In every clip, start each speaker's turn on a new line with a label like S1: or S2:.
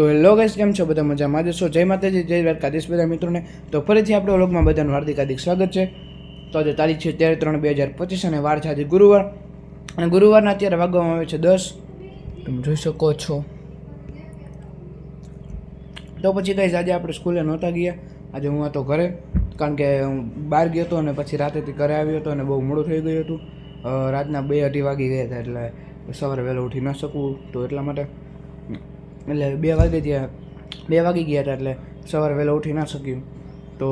S1: તો hello guys કેમ છો? બધા મજામાં જશો જય માતાજી, જય દ્વારકાધીશ બધા મિત્રોને. તો ફરીથી આપણે ઓલોગમાં બધાનું હાર્દિક હાર્દિક સ્વાગત છે. તો આજે તારીખ છે તેર ત્રણ બે હજાર પચીસ અને વાર છે આજે ગુરુવાર. અને ગુરુવારના અત્યારે વાગવામાં આવે છે દસ. તમે જોઈ શકો છો. તો પછી ગાઈસ આજે આપણે સ્કૂલે નહોતા ગયા. આજે હું હતો ઘરે. કારણ કે હું બહાર ગયો હતો અને પછી રાતેથી ઘરે આવ્યો હતો અને બહુ મોડું થઈ ગયું હતું. રાતના બે અઢી વાગી ગયા હતા એટલે સવારે વહેલો ઉઠી ન શકું તો એટલા માટે. એટલે બે વાગે ત્યાં, બે વાગી ગયા હતા એટલે સવારે વહેલો ઉઠી ના શક્યું. તો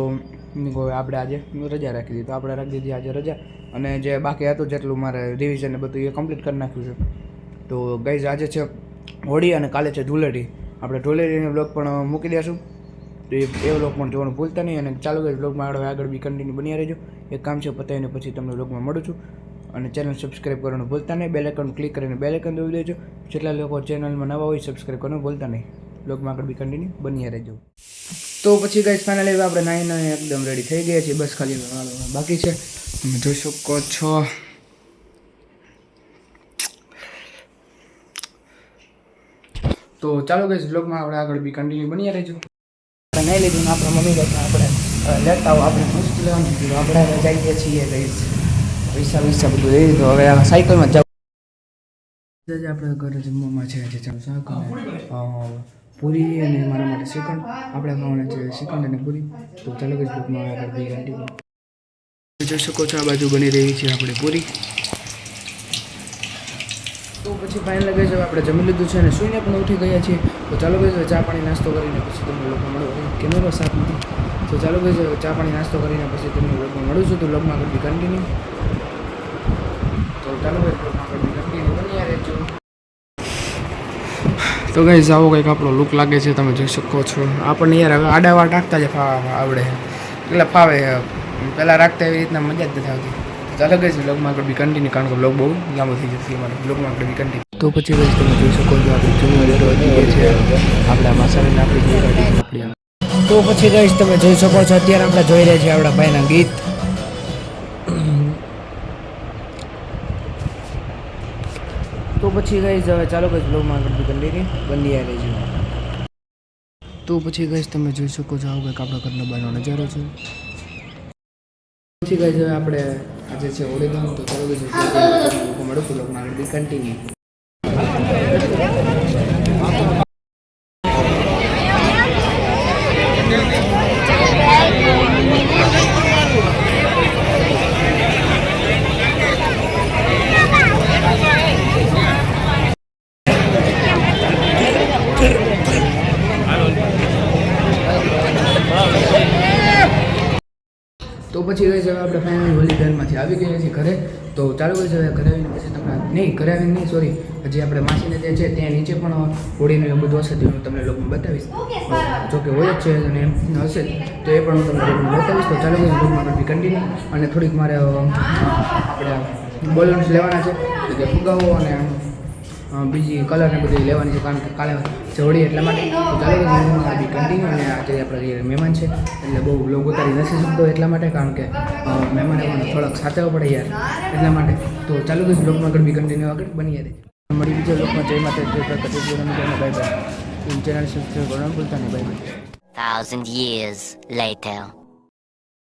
S1: આપણે આજે રજા રાખી દીધી. તો આપણે રાખી દીધી આજે રજા. અને જે બાકી હતું જેટલું મારે રિવિઝન ને બધું એ કમ્પ્લીટ કરી નાખ્યું છે. તો ગઈઝ આજે છે હોળી અને કાલે છે ધૂળેટી. આપણે ધૂળેટીનો બ્લોગ પણ મૂકી દઈશું તો એ એ બ્લોગ પણ જોવાનું ભૂલતા નહીં. અને ચાલુ ગઈ બ્લોગમાં આગળ આગળ બી કન્ટિન્યુ બન્યા રહેજો. એક કામ છે, પતાવીને પછી તમને બ્લોગમાં મળું છું. અને ચેનલ સબસ્ક્રાઈબ કરવાનું ભૂલતા નહીં. બેલેકન ક્લિક કરીને બેલેકન દબાવી દેજો. જેટલા લોકો ચેનલમાં નવા હોય સબસ્ક્રાઈબ કરવાનું ભૂલતા નહીં. બ્લોગમાં આગળ બી કન્ટિન્યુ બની રહેજો. તો પછી ગઈ ફાઇનલી આપણે નાઈ એકદમ રેડી થઈ ગયા છીએ. બસ ખાલી બાકી છે. તમે જોઈ શકો છો. તો ચાલો ગઈ બ્લોગમાં આપણે આગળ બી કન્ટિન્યુ બન્યા રહેજો. આપણે નહીં લીધું આપણા મમ્મી કહેતા આપણે લેતા આવો. આપણે મુશ્કેલ આપણે જઈએ છીએ ગઈશ પૈસા પૈસા બધું લઈ લીધું. હવે આ સાયકલમાં જાવ આજે આપણે ઘરે જમવામાં છે જે ચાલો શાક પૂરી અને મારા માટે શ્રીખંડ. આપણે ખાવાના છે શ્રીખંડ અને પૂરી. તો ચાલો જ હવે આગળ કન્ટિન્યુ જોઈ શકો છો આ બાજુ બની રહી છે આપણે પૂરી. તો પછી ફાઇનલ ગઈ છે આપણે જમી લીધું છે અને સુઈને પણ ઉઠી ગયા છીએ. તો ચાલો ગઈ ચા પાણી નાસ્તો કરીને પછી તમને લોકો મળો. કેમેરો સાથ નથી. તો ચાલો ગઈ ચા પાણી નાસ્તો કરીને પછી તમને લોકો મળું છું. તો લોકમાં કરતી કન્ટિન્યુ તો ગઈ લોકમાં આવો કંઈક આપણો લુક લાગે છે, તમે જોઈ શકો છો. આપણને યાર હવે આડાવાર રાખતા જ ફા આવડે. એટલે ફાવે. પહેલાં રાખતા એવી રીતના મજા જ નથી આવતી. ચાલો ગઈ બ્લોગમાં આગળ બી કન્ટિન્યુ કારણ કે બ્લોગ બહુ લાંબો થઈ જશે અમારે. બ્લોગમાં આગળ બી કન્ટિન્યુ તો પછી ગઈ તમે જોઈ શકો છો, આપણે જૂનો લેરો જઈએ છે. આપણા મસાલાને આપણી જે આપણી. તો પછી ગઈશ તમે જોઈ શકો છો, અત્યારે આપણે જોઈ રહ્યા છીએ આપણા ભાઈના ગીત તો પછી ગઈ હવે ચાલો ગઈશ બ્લોગમાં આગળ કન્ટિન્યુ બંધી રહેજો. તો પછી ગઈ તમે જોઈ શકો છો આવું કંઈક આપણા ઘરનો બહારનો નજારો છે. પછી ગઈ હવે આપણે આજે છે ઓળીધામ તો ચાલો ગઈ મળું બ્લોગમાં આગળ કન્ટિન્યુ તો પછી ગઈ જવાય આપણે ફાઇનલી હોલી ડનમાંથી આવી ગયા છીએ ઘરે. તો ચાલુ કરી જવાય ઘરે આવીને પછી તમને નહીં ઘરે આવીને નહીં સોરી હજી આપણે માસીને જે છે ત્યાં નીચે પણ હોળીનું એવું બધું હશે તે હું તમને લોકો બતાવીશ. જો કે હોય જ છે અને એમ હશે તો એ પણ હું તમને લોકો બતાવીશ. તો ચાલુ કરીને બ્લોગમાં આપણે કન્ટિન્યુ અને થોડીક મારે આપણે બોલન્સ લેવાના છે. કે ફુગાવો અને બીજી કલર ને બધી લેવાની છે કારણ કે કાલે જવડી એટલા માટે. ચાલો બી કન્ટિન્યુ અને આજે આપણા મહેમાન છે એટલે બહુ લોગ ઉતારી નથી શકતો એટલા માટે કારણ કે મહેમાન એમાં થોડાક સાચવવા પડે યાર એટલા માટે. તો ચાલુ ગઈ બ્લોગમાં આગળ બી કન્ટિન્યુ આગળ બની રહે. મળી બીજા બ્લોગમાં જય માતા જય પ્રકટ બાય બાય ચેનલ સબસ્ક્રાઈબ કરવાનું ભૂલતા નહીં. Bye bye
S2: thousand years later.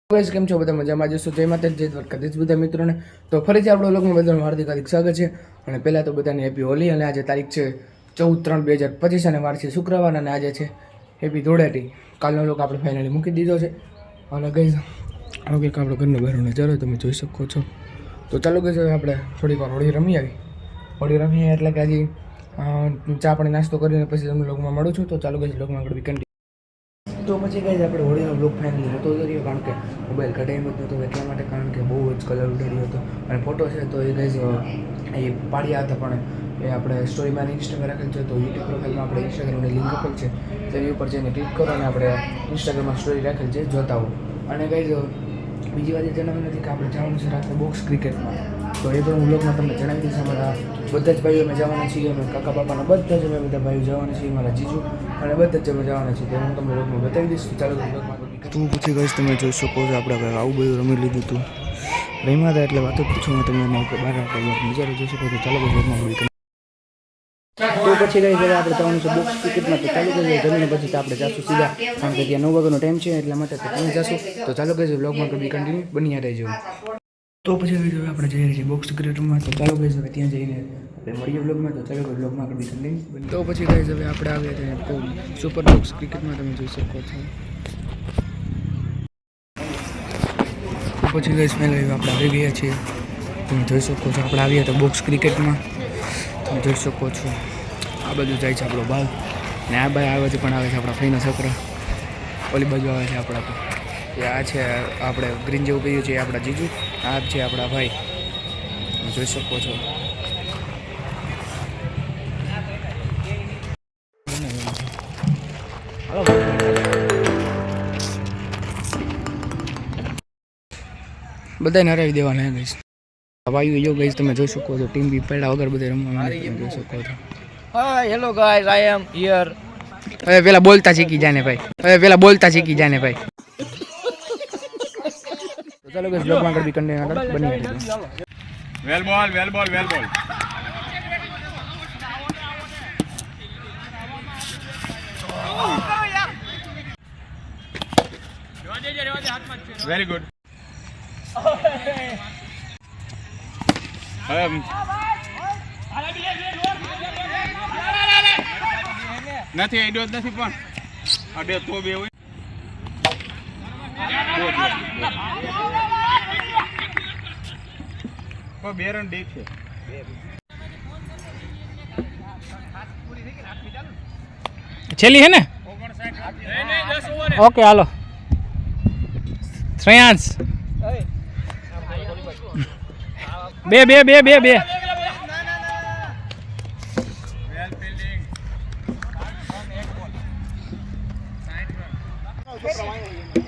S1: Guys કેમ છો? બધા મજામાં જશો જય માતા જય દ્વારકાધીશ. બધા મિત્રોને તો ફરીથી આપણો લોકમાં બધાનું હાર્દિક હાર્દિક સ્વાગત છે. અને પહેલાં તો બધાને હેપી હોલી અને આજે તારીખ છે ચૌદ ત્રણ બે હજાર પચીસ અને વાર છે શુક્રવાર અને આજે છે હેપી ધૂળેટી. કાલનો લોક આપણે ફાઇનલી મૂકી દીધો છે. અને ગઈ આવો કંઈક આપણો ઘરનો બહારનો નજારો તમે જોઈ શકો છો. તો ચાલો ગઈ હવે આપણે થોડીક વાર હોળી રમી આવી હોળી રમી એટલે કે હજી ચા પાણી નાસ્તો કરીને પછી તમને લોકમાં મળું છું. તો ચાલો ગઈ લોકમાં આગળ વીકેન્ડ તો પછી કઈ આપણે હોળીનો બ્લોક ફાઇનલ નહોતો કર્યો કારણ કે મોબાઈલ કઢાઈ જ નહોતો એટલા માટે કારણ કે બહુ જ કલર ઉડાડ્યો હતો. અને ફોટો છે તો એ ગઈ એ પાડ્યા હતા, પણ એ આપણે સ્ટોરીમાં ઇન્સ્ટાગ્રામ રાખેલ છે, તો યુટ્યુબ પ્રોફાઇલમાં આપણે ઇન્સ્ટાગ્રામની લિંક આપેલ છે. તેની ઉપર જઈને ક્લિક કરો અને આપણે ઇન્સ્ટાગ્રામમાં સ્ટોરી રાખેલ છે, જોતા હો અને કઈ બીજી વાત એ જણાવી નથી કે આપણે જવાનું છે રાત્રે બોક્સ ક્રિકેટમાં તો એ પણ હું લોકમાં તમને જણાવી દઈશ અમારા બધા જ ભાઈઓ અમે જવાના છીએ. અમે કાકા બાપાના બધા જ અમે બધા ભાઈઓ જવાના છીએ. મારા જીજુ અને બધા જ અમે જવાના છીએ. હું તમને લોકમાં બતાવી દઈશ. ચાલો તું પછી ગઈશ તમે જોઈ શકો છો આપણે ભાઈ આવું બધું રમી લીધું હતું રમ્યા હતા એટલે વાતો પૂછું તમે બહાર નજારો જોઈ શકો છો. ચાલો પછી લોકમાં તો પછી રહી હવે આપણે જવાનું છે બોક્સ ક્રિકેટમાં તો ચાલુ કરીએ જમીને પછી તો આપણે જાશું સીધા. કારણ કે ત્યાં નવ વાગ્યાનો ટાઈમ છે, એટલા માટે તો તમે જશું. તો ચાલુ કરીશું બ્લોગમાં બી કન્ટિન્યુ બન્યા રહેજો. તો પછી હવે હવે આપણે જઈ રહ્યા છીએ બોક્સ ક્રિકેટમાં તો ચાલો ગઈ કે ત્યાં જઈને આપણે મળીએ બ્લોગમાં તો ચાલો બ્લોગમાં કબી કન્ટિન્યુ તો પછી ગઈ હવે આપણે આવ્યા છીએ તો સુપર બોક્સ ક્રિકેટમાં તમે જોઈ શકો છો. તો પછી ગઈ સ્મેલ આપણે આવી ગયા છીએ. તમે જોઈ શકો છો, આપણે આવ્યા તો બોક્સ ક્રિકેટમાં તમે જોઈ શકો છો. આ બાજુ જાય છે આપણો બાલ ને આ બાજુ આવે છે, પણ આવે છે આપણા ફઈના છોકરા. ઓલી બાજુ આવે છે આપણા એ આ છે, આપણે ગ્રીન જેવું કહ્યું છે આપણા જીજુ. આ છે આપણા ભાઈ તમે જોઈ શકો છો. બધાને હરાવી દેવાના ગઈશ વાયુ જો ગઈશ તમે જોઈ શકો છો ટીમ બી પડ્યા વગર બધે રમવા જોઈ શકો છો.
S3: Hi, hello guys, I am here
S1: હવે પેલા બોલતા શીખી જાને ભાઈ. હવે પેલા બોલતા શીખી જાને ભાઈ. તો ચાલો ગઈશ બ્લોગમાં આગળ બી કન્ટેન્ટ આગળ બની
S4: વેલ બોલ વેલ બોલ વેલ બોલ વેરી ગુડ નથી આઈડિયો નથી પણ. અડે તો બે હોય. બે, રન ડીક છે.
S3: છેલ્લી હે ને? ઓકે હાલો. શ્રેયાંશ. બે બે બે બે બે.
S4: Thank ફિલ્ડિંગ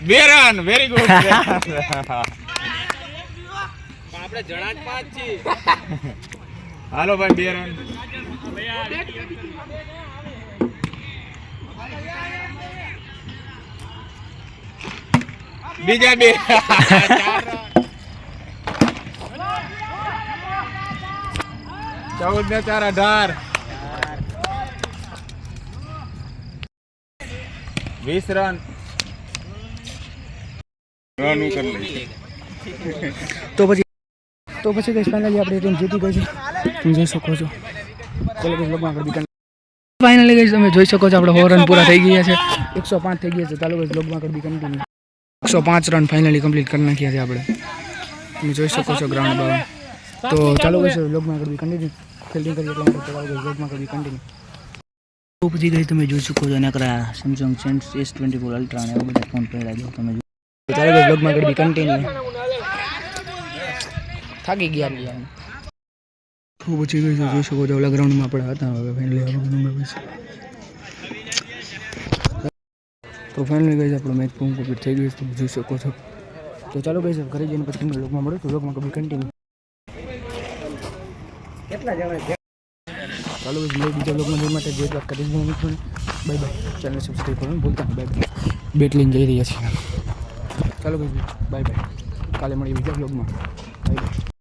S4: બે રન વેરી ગુડ આપણે જણા જ પાંચ છીએ. હાલો ભાઈ બે રન બીજા બે. ચાર ચૌદ ને ચાર અઢાર. વીસ રન. રન કરી લઈ
S1: તો પછી તો પછી ગઈશ ફાઇનલી આપણી ટીમ જીતી ગઈ છે તમે જોઈ શકો છો. ચલો ગઈ બ્લોગમાં આગળ ફાઇનલી ગઈ તમે જોઈ શકો છો આપણે હો રન પૂરા થઈ ગયા છે. એકસો પાંચ થઈ ગયા છે ચાલો ગઈ બ્લોગમાં આગળ બી કન્ટિન્યુ એકસો પાંચ રન ફાઇનલી કમ્પ્લીટ કરી નાખ્યા છે આપણે. તમે જોઈ શકો છો ગ્રાઉન્ડ બાર તો ચાલો ગઈશ બ્લોગમાં કરવી કન્ટિન્યુ ફિલ્ડિંગ કરી એટલા આગળ કન્ટિન્યુ પછી ગઈ તમે જોઈ શકો છો નકરા સેમસંગ સેન્સ એસ ટ્વેન્ટી ફોર અલ્ટ્રા ને એવા બધા ફોન પડ્યા જો તમે ચાલો બ્લોગમાં આગળ કન્ટિન્યુ થાકી ગયા રહ્યા તો પછી ગઈ જોઈ શકો છો, ઓલા ગ્રાઉન્ડમાં આપણે હતા, હવે ફાઇનલી હવે પછી તો ફાઇનલી ગઈ આપણો મેચ પૂરું કમ્પ્લીટ થઈ ગયું તમે જોઈ શકો છો. તો ચાલો ગઈ ઘરે જઈને પછી તમને લોકમાં મળો તો લોકમાં કમ્પ્લીટ કન્ટિન્યુ કેટલા જણા ચાલો મળો બીજા લોકમાં જોવા માટે જે વાત કરી બાય બાય ચેનલ સબસ્ક્રાઈબ કરવાનું ભૂલતા બાય બાય બેટ લઈને જઈ રહ્યા છીએ ચાલો ગઈ બાય બાય કાલે મળીએ બીજા બ્લોગમાં બાય બાય